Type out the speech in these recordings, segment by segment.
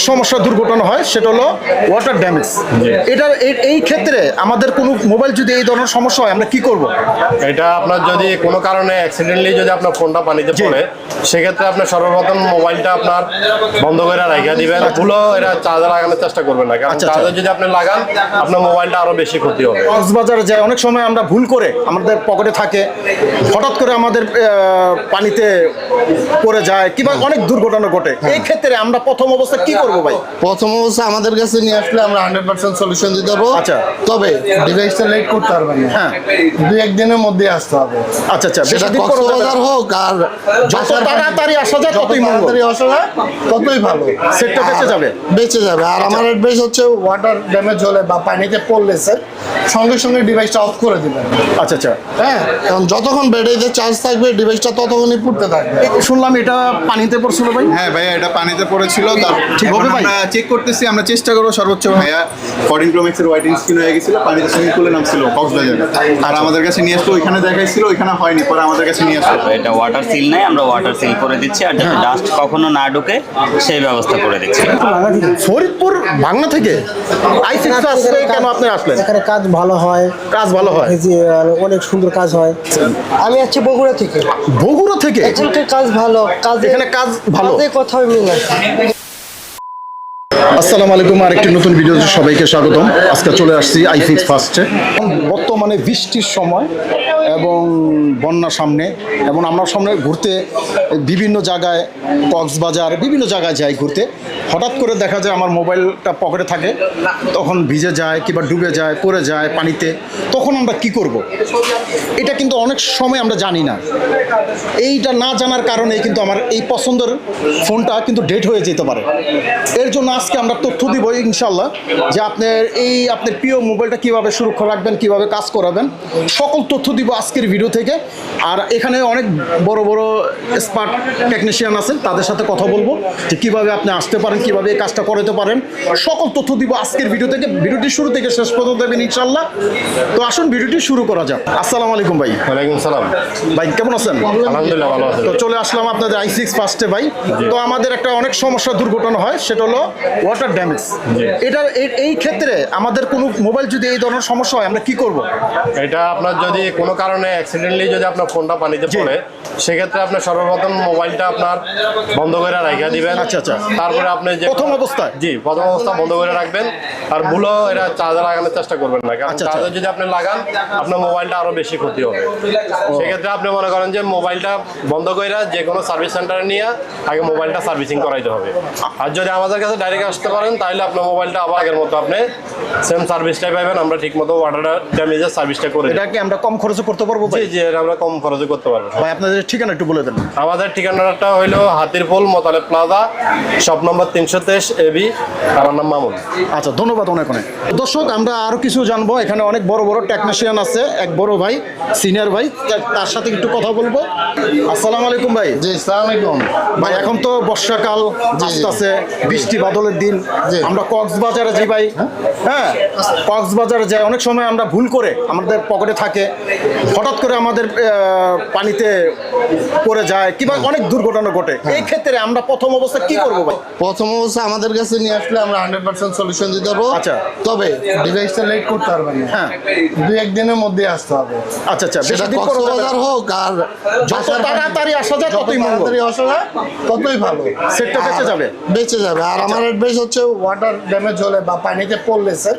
সমস্যা দুর্ঘটনা হয় সেটা হলো ওয়াটার ড্যামেজ এটা এই- ক্ষেত্রে আমাদের কোনো মোবাইল যদি এই ধরনের সমস্যা হয় আমরা কি করব? এটা আপনার যদি কোনো কারণে অ্যাক্সিডেন্টলি যদি আপনার ফোনটা পানিতে পড়ে সেক্ষেত্রে আপনার সর্বপ্রথম মোবাইলটা আপনার বন্ধ করে রেখে দিবেন। ভুলো এটা চার্জার লাগানোর চেষ্টা করবেন না কারণ আচ্ছা, আচ্ছা। চার্জার যদি আপনি লাগান আপনার মোবাইলটা আরও বেশি ক্ষতি হবে। কক্সবাজারে যায় অনেক সময় আমরা ভুল করে আমাদের পকেটে থাকে হঠাৎ করে আমাদের পানিতে পড়ে যায় কিংবা অনেক দুর্ঘটনা ঘটে। এই ক্ষেত্রে আমরা প্রথম অবস্থা কি করব ভাই? প্রথম অবস্থা আমাদের কাছে নিয়ে আসলে আমরা হান্ড্রেড পার্সেন্ট সলিউশন দিতে পারব। আচ্ছা। তবে ডিভাইসটা লেট করতে পারবেন না। হ্যাঁ। দুই একদিনের মধ্যে আসতে হবে। আচ্ছা আচ্ছা সেটা। কক্সবাজার হোক আর যত তাড়াতাড়ি আসা যায় যত ততই তাড়াতাড়ি আসা যায় ততই ভালো। সেটটা বেঁচে যাবে। বেঁচে যাবে। আর আমার অ্যাডভাইস হচ্ছে ওয়াটার ড্যামেজ হলে বা পানিতে পড়লে স্যার সঙ্গে সঙ্গে ডিভাইসটা অফ করে দিবেন। আচ্ছা আচ্ছা। হ্যাঁ কারণ যতক্ষণ ব্যাটারিতে চার্জ থাকবে ডিভাইসটা ততক্ষণই পুড়তে থাকবে। শুনলাম এটা পানিতে পড়ছিল ভাই? হ্যাঁ ভাইয়া এটা পানিতে পড়েছিল তার ঠিক এখন ভাই? আমরা চেক করতেছি আমরা চেষ্টা করব সর্বোচ্চ ভাইয়া। ফরিন প্রোম্যাক্সের হোয়াইটিং স্ক্রিন হয়ে গেছিল পানিতে সুইমিং পুলে নামছিল কক্সবাজারে আর আমাদের কাছে নিয়ে আসলো ওইখানে দেখাইছিল ওইখানে হয়নি পরে আমাদের কাছে নিয়ে আসলো। এটা ওয়াটার সিল নাই আমরা ওয়াটার সিল করে দিচ্ছি আর যাতে ডাস্ট কখনো না ঢুকে সেই ব্যবস্থা করে দিচ্ছি। ফরিদপুর ভাঙনা থেকে আসলে কেন আপনি আসলেন? এখানে কাজ ভালো হয়। কাজ ভালো হয়? এই যে আর অনেক সুন্দর কাজ হয়। আমি আছি বগুড়া থেকে। বগুড়া থেকে? এখানকার কাজ ভালো কাজ এখানে কাজ ভালো। কোথাও মিল আছে আসসালামু আলাইকুম আর একটি নতুন ভিডিওতে সবাইকে স্বাগতম। আজকে চলে আসছি আইফিক্স ফার্স্টে। বর্তমানে বৃষ্টির সময় এবং বন্যা সামনে এবং আমরা সামনে ঘুরতে বিভিন্ন জায়গায়, কক্সবাজার, বিভিন্ন জায়গায় যাই ঘুরতে। হঠাৎ করে দেখা যায় আমার মোবাইলটা পকেটে থাকে, তখন ভিজে যায় কিংবা ডুবে যায়, পড়ে যায় পানিতে। তখন আমরা কি করব। এটা কিন্তু অনেক সময় আমরা জানি না। এইটা না জানার কারণে কিন্তু আমার এই পছন্দের ফোনটা কিন্তু ডেট হয়ে যেতে পারে। এর জন্য আজকে আমরা তথ্য দিব ইনশাল্লাহ যে আপনার এই আপনার প্রিয় মোবাইলটা কীভাবে সুরক্ষা রাখবেন কীভাবে কাজ করাবেন। সকল তথ্য দিব আজকের ভিডিও থেকে। আর এখানে অনেক বড় বড় স্মার্ট টেকনিশিয়ান আছেন তাদের সাথে কথা বলব যে কীভাবে আপনি আসতে পারেন কীভাবে এই কাজটা করাতে পারেন। সকল তথ্য দিব আজকের ভিডিও থেকে। ভিডিওটি শুরু থেকে শেষ পর্যন্ত দেবেন ইনশাল্লাহ তো আসুন ভিডিওটি শুরু করা যাক। আসসালামু আলাইকুম ভাই। ওয়ালাইকুম সালাম। ভাই কেমন আছেন? আলহামদুলিল্লাহ ভালো আছেন তো চলে আসলাম আপনাদের আই সিক্স ফার্স্টে ভাই। তো আমাদের একটা অনেক সমস্যা দুর্ঘটনা হয় সেটা হলো ওয়াটার ড্যামেজ এটা এই- ক্ষেত্রে আমাদের কোনো মোবাইল যদি এই ধরনের সমস্যা হয় আমরা কি করব এটা আপনার যদি কোনো কারণে অ্যাক্সিডেন্টলি যদি আপনার ফোনটা পানিতে। পড়ে সেক্ষেত্রে আপনার সর্বপ্রথম মোবাইলটা আপনার বন্ধ করে রাখা দিবেন আচ্ছা, আচ্ছা। তারপরে আপনি যে প্রথম অবস্থায়? জি প্রথম অবস্থা বন্ধ করে রাখবেন আর ভুলো এটা চার্জার লাগানোর চেষ্টা করবেন না কারণ আচ্ছা, আচ্ছা। চার্জার যদি আপনি লাগান আপনার মোবাইলটা আরও বেশি ক্ষতি হবে। সেক্ষেত্রে আপনি মনে করেন যে মোবাইলটা বন্ধ করে যে কোনো সার্ভিস সেন্টারে নিয়ে আগে মোবাইলটা সার্ভিসিং করাইতে হবে। আর যদি আমাদের কাছে ডাইরেক্ট আসতে পারেন তাহলে আপনার মোবাইলটা আবার আগের মতো আপনি সেম সার্ভিসটাই পাবেন আমরা ঠিক মতো ওয়াটার ড্যামেজের সার্ভিসটা করে দিই। এটা কি আমরা কম খরচে করতে পারব ভাই? জি জি এটা আমরা কম খরচে করতে পারব। ভাই আপনাদের ঠিকানা একটু বলে দেন। আমাদের ঠিকানাটা হইল Hatirpul Motaleb plaza shop number তিনশো তেইশ এবি আমার নাম মামুন। আচ্ছা ধন্যবাদ। অনেক অনেক। দর্শক আমরা আরও কিছু জানব। এখানে অনেক বড় বড় টেকনিশিয়ান আছে এক বড় ভাই সিনিয়র ভাই তার সাথে একটু কথা বলব। আসসালামু আলাইকুম ভাই। জি আলাইকুম। ভাই এখন তো বর্ষাকাল আসতেছে বৃষ্টি বাদলের দিন। আমরা কক্সবাজারে যাই ভাই। হ্যাঁ? কক্সবাজারে যাই। অনেক সময় আমরা ভুল করে আমাদের পকেটে থাকে। হঠাৎ করে আমাদের পানিতে পড়ে যায় কিংবা অনেক দুর্ঘটনা ঘটে। এই ক্ষেত্রে আমরা প্রথম অবস্থা কি করব ভাই? প্রথম অবস্থা আমাদের কাছে নিয়ে আসলে আমরা হান্ড্রেড পার্সেন্ট সলিউশন দিতে পারব। আচ্ছা। তবে ডিভাইসটা লেট করতে পারবেন না। হ্যাঁ। দুই একদিনের মধ্যে আসতে হবে। আচ্ছা আচ্ছা সেটা কক্সবাজার হোক আর যত তাড়াতাড়ি আসা যায় ততই মঙ্গল। আসা যায় ততই ভালো। সেটটা বেঁচে যাবে। বেঁচে যাবে। আর আমার অ্যাডভাইস হচ্ছে ওয়াটার ড্যামেজ হলে বা পানিতে পড়লে স্যার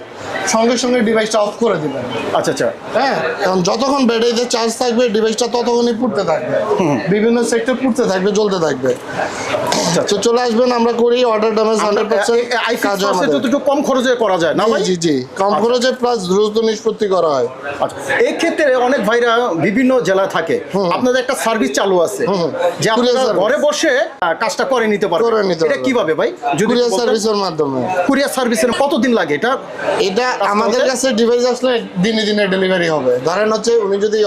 সঙ্গে সঙ্গে ডিভাইসটা অফ করে দিবেন। আচ্ছা আচ্ছা। হ্যাঁ কারণ যতক্ষণ ব্যাটারিতে চার্জ থাকবে ডিভাইসটা ততক্ষণই পুড়তে থাকবে। বিভিন্ন সেক্টর পুড়তে থাকবে জ্বলতে থাকবে। তো চলে আসবেন আমরা করি অর্ডার ড্যামেজ হান্ড্রেড পার্সেন্ট কাজ হয়। একটু কম খরচে করা যায় না ভাই? জি জি। কম খরচে প্লাস দ্রুত নিষ্পত্তি করা হয়। আচ্ছা। এই ক্ষেত্রে অনেক ভাইরা বিভিন্ন জেলায় থাকে। আপনাদের একটা সার্ভিস চালু আছে। যে আপনারা ঘরে বসে কাজটা করে নিতে পারবেন। এটা কীভাবে ভাই? যদি কুরিয়ার সার্ভিসের মাধ্যমে। কুরিয়ার সার্ভিসের কতদিন লাগে এটা? এটা আমাদের কাছে ডিভাইস আসলে দিনে দিনে ডেলিভারি হবে। ধরেন হচ্ছে উনি যদি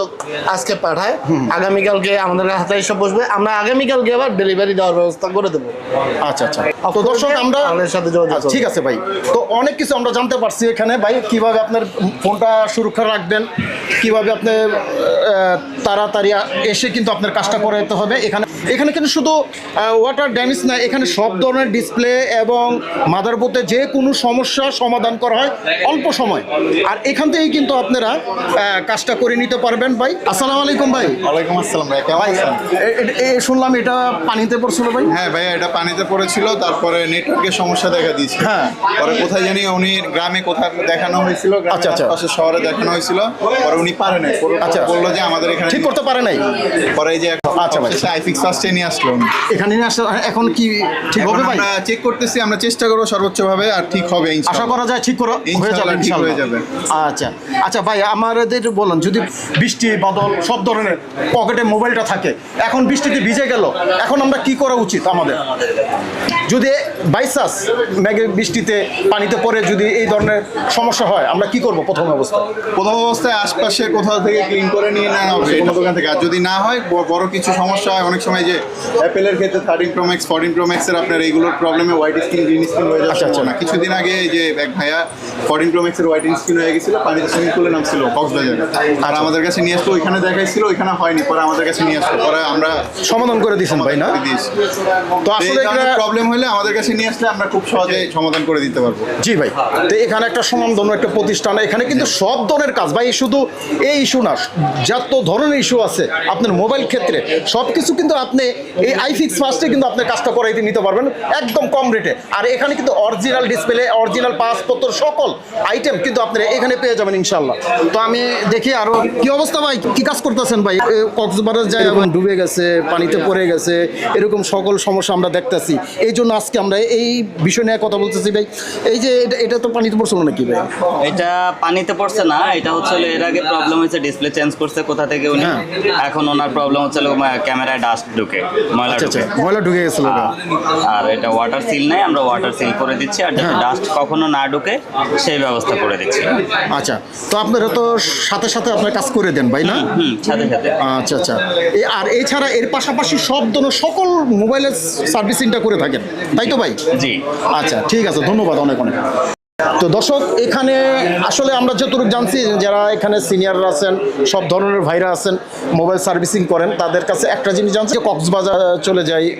আজকে পাঠায় আগামীকালকে আমাদের হাতে এসে বসবে আমরা আগামীকালকে আবার ডেলিভারি দেওয়ার ব্যবস্থা করে দেবো। আচ্ছা আচ্ছা। তো দর্শক আমরা সাথে যোগাযোগ আচ্ছা, ঠিক আছে ভাই। তো অনেক কিছু আমরা জানতে পারছি এখানে। ভাই কীভাবে আপনার ফোনটা সুরক্ষা রাখবেন? কীভাবে আপনি তাড়াতাড়ি এসে কিন্তু আপনার কাজটা করে দিতে হবে? এখানে এখানে কিন্তু শুধু ওয়াটার ড্যামেজ না এখানে সব ধরনের ডিসপ্লে এবং মাদারবোর্ডে যে কোনো সমস্যা সমাধান করা হয় অল্প সময়। আর এখান থেকেই কিন্তু আপনারা কাজটা করে নিতে পারবেন ভাই। আসসালামু আলাইকুম ভাই। ওয়ালাইকুম আসসালাম ভাই কেমন ভাই শুনলাম এটা পানিতে পড়ছিল ভাই। হ্যাঁ ভাইয়া এটা পানিতে পড়েছিল তারপরে নেটওয়ার্কের সমস্যা দেখা দিয়েছে হ্যাঁ। পরে কোথায় জানি উনি গ্রামে কোথায় দেখানো হয়েছিল আচ্ছা, আচ্ছা। আশেপাশে শহরে দেখানো হয়েছিল পরে উনি পারে নাই আচ্ছা। বলল যে আমাদের এখানে ঠিক করতে পারে নাই পরে এই যে আচ্ছা ভাই। আইফিক্স ফার্স্টে নিয়ে আসলো উনি। এখানে নিয়ে আসা এখন কি ঠিক হবে ভাই আমরা চেক করতেছি আমরা চেষ্টা করব সর্বোচ্চভাবে আর ঠিক হবে আশা করা যায় ঠিক করে হয়ে যাবে ইনশাআল্লাহ। হয়ে যাবে। আচ্ছা আচ্ছা ভাই আমাদের বলুন যদি বৃষ্টি বাদল সব ধরনের পকেটে মোবাইলটা থাকে এখন বৃষ্টিতে ভিজে গেল এখন আমরা কি করা উচিত আমাদের যদি বাইচান্স মেঘে বৃষ্টিতে পানিতে পড়ে যদি এই ধরনের সমস্যা হয় আমরা কি করব প্রথম অবস্থায়? প্রথম অবস্থায় আশপাশে কোথাও থেকে ক্লিন করে নিয়ে নেওয়া হবে কোনো দোকান থেকে। আর যদি না হয় বড় কিছু সমস্যা হয় অনেক সময় যে অ্যাপেলের ক্ষেত্রে থার্টিন প্রোম্যাক্স ফোরটিন প্রোম্যাক্সের আপনার এইগুলোর প্রবলেমে হোয়াইট স্ক্রিন গ্রিন স্ক্রিন হয়ে যাচ্ছে আচ্ছা, আচ্ছা। না। কিছুদিন আগে এই যে এক ভাইয়া প্রোম্যাক্সের হোয়াইট স্ক্রিন হয়ে গেছিল পানিতে সুইমিং পুলে নামছিল কক্সবাজারে। আর আমাদের কাছে নিয়ে আসলো ওইখানে দেখাইছিল ওইখানে হয়নি পরে আমাদের কাছে নিয়ে আসলো পরে আমরা সমাধান করে দিয়েছেন ভাই না? তো আসলে প্রবলেম হলে আমাদের কাছে নিয়ে আসলে আমরা খুব সহজে সমাধান করে দিতে পারব। জি ভাই তো এখানে একটা একটা প্রতিষ্ঠান এখানে কিন্তু সব ধরনের কাজ ভাই শুধু এই ইস্যু না যত ধরনের ইস্যু আছে আপনার মোবাইল ক্ষেত্রে সব কিছু কিন্তু আপনি এই আইফিক্স ফার্স্টে কিন্তু আপনি কাজটা করাইতে নিতে পারবেন একদম কম রেটে আর এখানে কিন্তু অরিজিনাল ডিসপ্লে অরিজিনাল পাসপত্র সকল আইটেম কিন্তু আপনারা এখানে পেয়ে যাবেন ইনশাল্লাহ তো আমি দেখি আরও কি অবস্থা ভাই? কি কাজ করতেছেন ভাই? কক্সবাজার যায় এবং ডুবে গেছে পানিতে পড়ে গেছে এরকম সকল সমস্যা আমরা দেখতেছি। এই জন্য আজকে আমরা এই বিষয় নিয়ে কথা বলতেছি ভাই। এই যে এটা এটা তো পানিতে পড়ছিল নাকি ভাই? এটা পানিতে পড়ছে না এটা হচ্ছে এর আগে প্রবলেম হয়েছে ডিসপ্লে চেঞ্জ করছে কোথা থেকে উনি। হ্যাঁ। এখন ওনার প্রবলেম হচ্ছে ক্যামেরায় ডাস্ট ঢুকে ময়লা আচ্ছা আচ্ছা ঢুকে ময়লা ঢুকে গেছিল। আর এটা ওয়াটার সিল নাই আমরা ওয়াটার সিল করে দিচ্ছি আর যাতে ডাস্ট কখনো না ঢুকে সেই ব্যবস্থা করে দিচ্ছি। আচ্ছা তো আপনারা তো সাথে সাথে আপনার কাজ করে দেন ভাই না? সাথে সাথে। আচ্ছা আচ্ছা। আর এছাড়া এর পাশাপাশি সব ধরনের সকল মোবাইলের সার্ভিসিংটা করে থাকেন তাই তো ভাই? জি। আচ্ছা ঠিক আছে ধন্যবাদ অনেক অনেক। তো দর্শক এখানে আসলে আমরা যতটুকু জানছি যারা এখানে সিনিয়ররা আছেন সব ধরনের ভাইরা আছেন মোবাইল সার্ভিসিং করেন তাদের কাছে একটা জিনিস জানছি কক্সবাজার চলে যাই এ,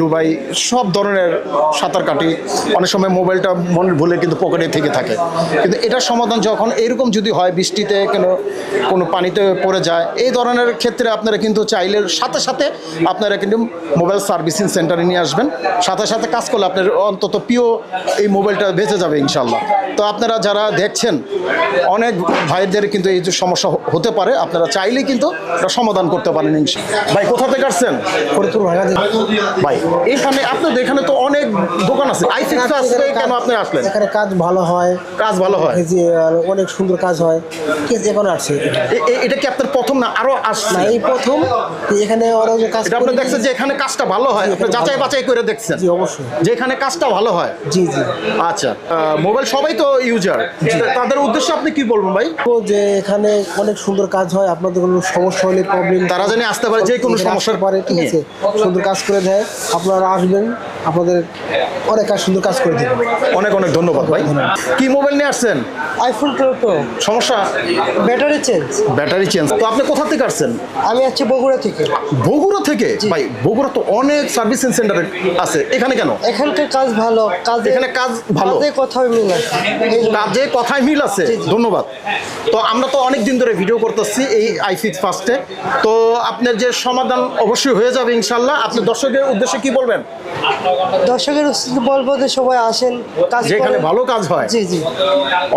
দুবাই সব ধরনের সাঁতার কাটি অনেক সময় মোবাইলটা মনের ভুলে কিন্তু পকেটে থেকে থাকে। কিন্তু এটার সমাধান যখন এরকম যদি হয় বৃষ্টিতে কেন কোনো পানিতে পড়ে যায় এই ধরনের ক্ষেত্রে আপনারা কিন্তু চাইলে সাথে সাথে আপনারা কিন্তু মোবাইল সার্ভিসিং সেন্টারে নিয়ে আসবেন। সাথে সাথে কাজ করলে আপনার অন্তত প্রিয় এই মোবাইলটা বেঁচে যাবে ইনশাল্লাহ তো আপনারা যারা দেখছেন অনেক ভাইদের কিন্তু এই যে সমস্যা হতে পারে আপনারা চাইলে কিন্তু এটা সমাধান করতে পারেন ভাই কোথা থেকে আসছেন? ফরিদপুর ভাই এখানে আপনাদের এখানে তো অনেক দোকান আছে। আইসিক্স কেন আপনি আসলেন? এখানে কাজ ভালো হয়। কাজ ভালো হয়? যে অনেক সুন্দর কাজ হয়। কে এখন আসছে এ- এ- এটা কি আপনার প্রথম না আরও আসছে? এই প্রথম। যে এখানে ওরা যে কাজ আপনি দেখছেন যে এখানে কাজটা ভালো হয়? আপনি যাচাই বাছাই করে দেখছেন? জি অবশ্যই। যে এখানে কাজটা ভালো হয়? জি জি। আচ্ছা মোবাইল সবাই তো ইউজার তাদের উদ্দেশ্যে আপনি কি বলবেন ভাই? যে এখানে অনেক সুন্দর কাজ হয় আপনাদের কোনো সমস্যা হলে প্রবলেম তারা জানি আসতে পারে যে কোনো সমস্যার পারে ঠিক আছে? সুন্দর কাজ করে দেয় আপনারা আসবেন আপনাদের অনেক কাজ সুন্দর কাজ করে দেবেন অনেক অনেক ধন্যবাদ ভাই। কি মোবাইল নিয়ে আসছেন? আইফোন টুয়েলভ প্রো সমস্যা? ব্যাটারি চেঞ্জ ব্যাটারি চেঞ্জ তো আপনি কোথা থেকে আসছেন? আমি আছি বগুড়া থেকে। বগুড়া থেকে? ভাই বগুড়া তো অনেক সার্ভিসিং সেন্টার আছে। এখানে কেন? এখানকার কাজ ভালো। কাজ এখানে কাজ ভালো। কাজে কোথাও মিল আছে। কাজে কথায় মিল আছে। ধন্যবাদ। তো আমরা তো অনেক দিন ধরে ভিডিও করতেছি এই আইফিক্স ফার্স্টে তো আপনার যে সমাধান অবশ্যই হয়ে যাবে ইনশাল্লাহ। আপনি দর্শকের উদ্দেশ্যে কি বলবেন? দর্শকের উচিত বলব যে সবাই আসেন কাজ যেখানে ভালো কাজ হয়। জি জি।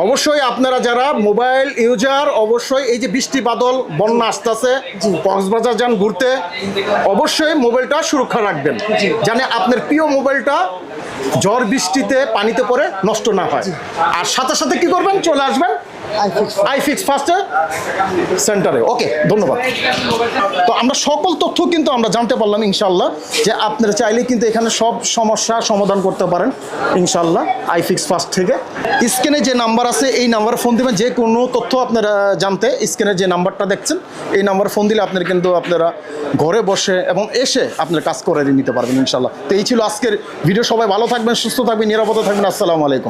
অবশ্যই আপনারা যারা মোবাইল ইউজার অবশ্যই এই যে বৃষ্টি বাদল বন্যা আসতেছে। কক্সবাজার যান ঘুরতে অবশ্যই মোবাইলটা সুরক্ষা রাখবেন। জানে আপনার প্রিয় মোবাইলটা ঝড় বৃষ্টিতে পানিতে পরে নষ্ট না হয়। আর সাথে সাথে কি করবেন? চলে আসবেন আইফিক্স আইফিক্স ফার্স্টে সেন্টারে ওকে ধন্যবাদ। তো আমরা সকল তথ্য কিন্তু আমরা জানতে পারলাম ইনশাল্লাহ যে আপনারা চাইলে কিন্তু এখানে সব সমস্যা সমাধান করতে পারেন ইনশাল্লাহ আইফিক্স ফার্স্ট থেকে। স্ক্রিনে যে নাম্বার আছে, এই নাম্বারে ফোন দিবেন, যে কোনো তথ্য আপনারা জানতে, স্ক্রিনে যে নাম্বারটা দেখছেন, এই নাম্বারে ফোন দিলে আপনারা কিন্তু আপনারা ঘরে বসে এবং এসে আপনারা কাজ করে নিতে পারবেন ইনশাল্লাহ তো এই ছিল আজকের ভিডিও সবাই ভালো থাকবেন, সুস্থ থাকবেন, নিরাপদে থাকবেন। আসসালামু আলাইকুম।